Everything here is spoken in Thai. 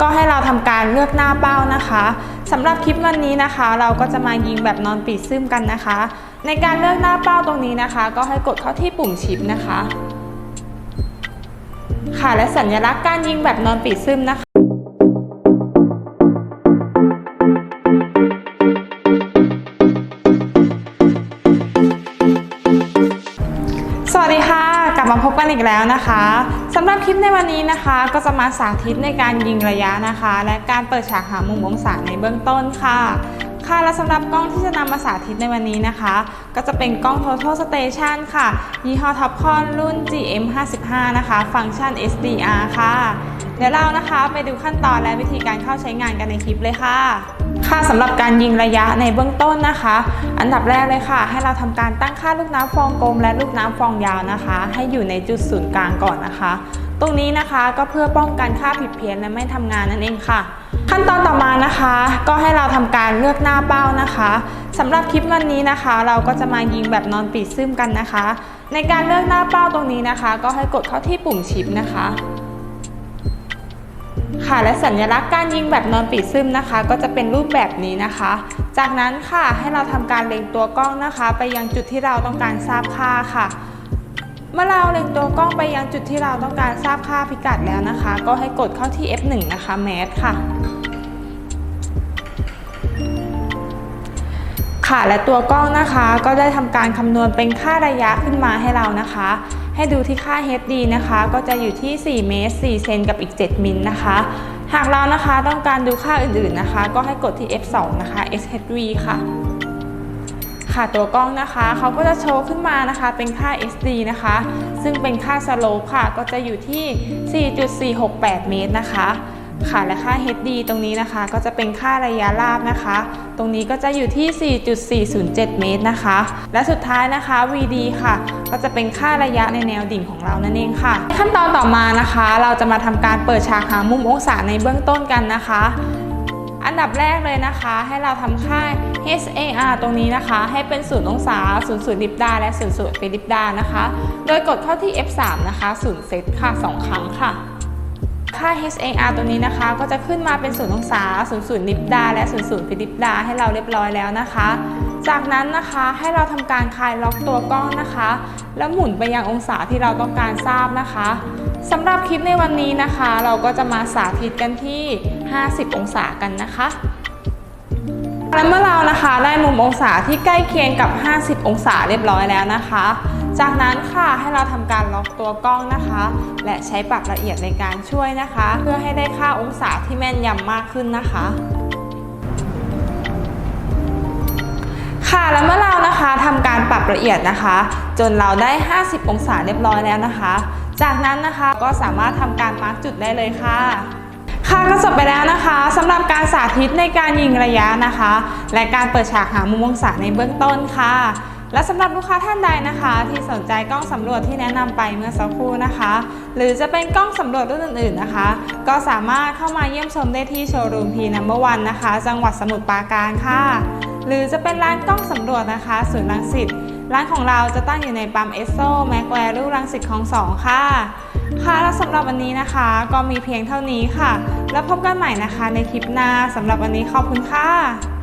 ก็ให้เราทำการเลือกหน้าเป้านะคะสำหรับคลิปวันนี้นะคะ เราก็จะมายิงแบบนอนปีซึมกันนะคะ ในการเลือกหน้าเป้าตรงนี้นะคะ ก็ให้กดเข้าที่ปุ่มชิปนะคะ ค่ะและสัญลักษณ์การยิงแบบนอนปีซึมนะคะ พบกันอีกแล้วนะคะสำหรับคลิปในวันนี้นะคะ ก็จะมาสาธิตในการยิงระยะนะคะ และการเปิดฉากหามุมองศาในเบื้องต้นค่ะค่ะและสำหรับกล้องที่จะนำมาสาธิตในวันนี้นะคะ ก็จะเป็นกล้อง Total Station ค่ะ ยี่ห้อ Topcon รุ่น GM55 นะคะ ฟังก์ชัน SDR ค่ะ เดี๋ยวเรานะคะไปดูขั้นตอนและวิธีการเข้าใช้งานกันในคลิปเลยค่ะ ค่ะสำหรับการยิงระยะในเบื้องต้นนะคะ อันดับแรกเลยค่ะ ให้เราทำการตั้งค่าลูกน้ำฟองกลม และลูกน้ำฟองยาวนะคะ ให้อยู่ในจุดศูนย์กลางก่อนนะคะ ตรงนี้นะคะก็เพื่อป้องกันค่าผิดเพี้ยนและไม่ทำงานนั่นเองค่ะ ขั้นตอนต่อมานะคะ ก็ให้เราทำการเลือกหน้าเป้านะคะสำหรับคลิปวันนี้นะคะ เราก็จะมายิงแบบนอนปีซึมกันนะคะ ในการเลือกหน้าเป้าตรงนี้นะคะ ก็ให้กดเข้าที่ปุ่มชิปนะคะ ค่ะและสัญลักษณ์การยิงแบบนอนปีซึมนะคะ ก็จะเป็นรูปแบบนี้นะคะ จากนั้นค่ะให้เราทำการเล็งตัวกล้องนะคะ ไปยังจุดที่เราต้องการทราบค่าค่ะ เมื่อเราเล็งตัวกล้องไปยังจุดที่เราต้องการทราบค่าพิกัดแล้วนะคะ ก็ให้กดเข้าที่ F1 นะคะแมสค่ะค่ะและตัวกล้องนะคะก็ได้ทำการคำนวณเป็นค่าระยะขึ้นมาให้เรานะคะ ให้ดูที่ค่า HD นะคะ ก็จะอยู่ที่4เมตร4เซนกับอีก 7 มิลนะคะ หากเรานะคะต้องการดูค่าอื่นๆนะคะ ก็ให้กดที่ F2 นะคะ SHV ค่ะ ค่ะตัวกล้องนะคะเขาก็จะโชว์ขึ้นมานะคะ เป็นค่า SD นะคะ ซึ่งเป็นค่าสโลปค่ะ ก็จะอยู่ที่ 4.468 เมตรนะคะ ค่ะและค่า HD ตรงนี้นะคะก็จะเป็นค่าระยะราบนะคะ ตรงนี้ก็จะอยู่ที่ 4.407 เมตรนะคะ และสุดท้ายนะคะ VD ค่ะ ก็จะเป็นค่าระยะในแนวดิ่งของเรานั่นเองค่ะ ขั้นตอนต่อมานะคะ เราจะมาทำการเปิดฉากหามุมองศาในเบื้องต้นกันนะคะ อันดับแรกเลยนะคะ ให้เราทำค่า HAR ตรงนี้นะคะ ให้เป็น0องศา0 0ลิปดาและ0 0ฟิลิปดานะคะ โดยกดเข้าที่ F3 นะคะ0เซตค่ะ 2 ครั้งค่ะ ค่า HAR ตัวนี้นะคะ ก็จะขึ้นมาเป็น0องศา0 0ลิปดา และ 0 0ฟิลิปดา ให้เราเรียบร้อยแล้วนะคะ จากนั้นนะคะให้เราทำการคลายล็อกตัวกล้องนะคะ แล้วหมุนไปยังองศาที่เราต้องการทราบนะคะสำหรับคลิปในวันนี้นะคะ เราก็จะมาสาธิตกันที่ 50 องศากันนะคะ และเมื่อเรานะคะได้มุมองศาที่ใกล้เคียงกับ 50 องศาเรียบร้อยแล้วนะคะ จากนั้นค่ะให้เราทำการล็อกตัวกล้องนะคะ และใช้ปรับละเอียดในการช่วยนะคะ เพื่อให้ได้ค่าองศาที่แม่นยำมากขึ้นนะคะ ค่ะแล้วเมื่อเรานะคะทำการปรับละเอียดนะคะ จนเราได้ 50 องศาเรียบร้อยแล้วนะคะ จากนั้นนะคะก็สามารถทำการมาร์กจุดได้เลยค่ะ สารสาธิตในการยิงระยะนะคะ และการเปิดฉากหามุมมองศาในเบื้องต้นค่ะ และสำหรับลูกค้าท่านใดนะคะ ที่สนใจกล้องสำรวจที่แนะนำไปเมื่อสักครู่นะคะ หรือจะเป็นกล้องสำรวจรุ่นอื่นๆนะคะ ก็สามารถเข้ามาเยี่ยมชมได้ที่โชว์รูมพีนัมเบอร์วันนะคะ จังหวัดสมุทรปราการค่ะ หรือจะเป็นร้านกล้องสำรวจนะคะศูนย์รังสิต ร้านของเราจะตั้งอยู่ในปั๊มเอสโซแมกแวรูรังสิตของสองค่ะ ค่ะแล้วสำหรับวันนี้นะคะ ก็มีเพียงเท่านี้ค่ะ แล้วพบกันใหม่นะคะในคลิปหน้าสำหรับวันนี้ขอบคุณค่ะ